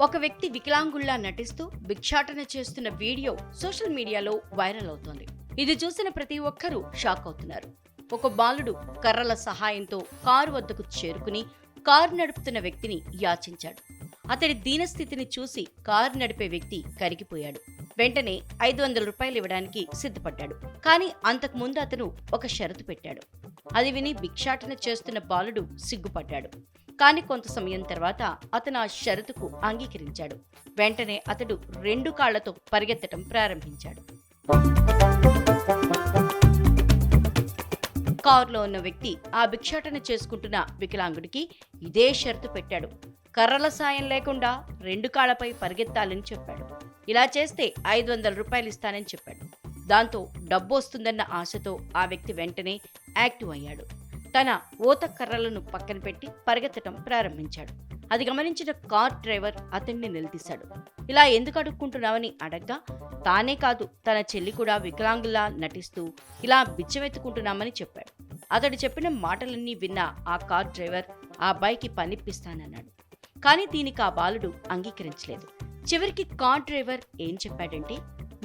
ఒక వ్యక్తి వికలాంగుల్లా నటిస్తూ భిక్షాటన చేస్తున్న వీడియో సోషల్ మీడియాలో వైరల్ అవుతోంది. ఇది చూసిన ప్రతి ఒక్కరూ షాక్ అవుతున్నారు. ఒక బాలుడు కర్రల సహాయంతో కారు వద్దకు చేరుకుని కారు నడుపుతున్న వ్యక్తిని యాచించాడు. అతడి దీనస్థితిని చూసి కారు నడిపే వ్యక్తి కరిగిపోయాడు. వెంటనే ఐదు వందల రూపాయలు ఇవ్వడానికి సిద్ధపడ్డాడు. కానీ అంతకుముందు అతను ఒక షరతు పెట్టాడు. అది విని భిక్షాటన చేస్తున్న బాలుడు సిగ్గుపడ్డాడు. కానీ కొంత సమయం తర్వాత అతను ఆ షరతుకు అంగీకరించాడు. వెంటనే అతడు రెండు కాళ్ళతో పరిగెత్తడం ప్రారంభించాడు. కారులో ఉన్న వ్యక్తి ఆ భిక్షాటన చేసుకుంటున్న వికలాంగుడికి ఇదే షరతు పెట్టాడు. కర్రల సాయం లేకుండా రెండు కాళ్ళపై పరిగెత్తాలని చెప్పాడు. ఇలా చేస్తే ఐదు వందల రూపాయలు ఇస్తానని చెప్పాడు. దాంతో డబ్బు వస్తుందన్న ఆశతో ఆ వ్యక్తి వెంటనే యాక్టివ్ అయ్యాడు. తన ఓత కర్రలను పక్కన పెట్టి పరిగెత్తటం ప్రారంభించాడు. అది గమనించిన కార్ డ్రైవర్ అతన్ని నిలదీశాడు. ఇలా ఎందుకు అడుక్కుంటున్నావని అడగ్గా తానే కాదు తన చెల్లి కూడా వికలాంగులా నటిస్తూ ఇలా బిచ్చమెత్తుకుంటున్నామని చెప్పాడు. అతడు చెప్పిన మాటలన్నీ విన్న ఆ కార్ డ్రైవర్ ఆ అబ్బాయికి పనిప్పిస్తానన్నాడు కానీ దీనికి ఆ బాలుడు అంగీకరించలేదు. చివరికి కార్ డ్రైవర్ ఏం చెప్పాడంటే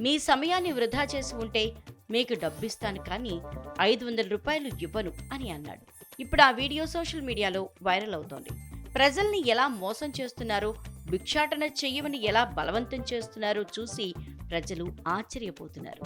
మీ సమయాన్ని వృధా చేసి ఉంటే మీకు డబ్బిస్తాను కానీ ఐదు వందల రూపాయలు ఇవ్వను అని అన్నాడు. ఇప్పుడు ఆ వీడియో సోషల్ మీడియాలో వైరల్ అవుతోంది. ప్రజల్ని ఎలా మోసం చేస్తున్నారో భిక్షాటన చెయ్యమని ఎలా బలవంతం చేస్తున్నారో చూసి ప్రజలు ఆశ్చర్యపోతున్నారు.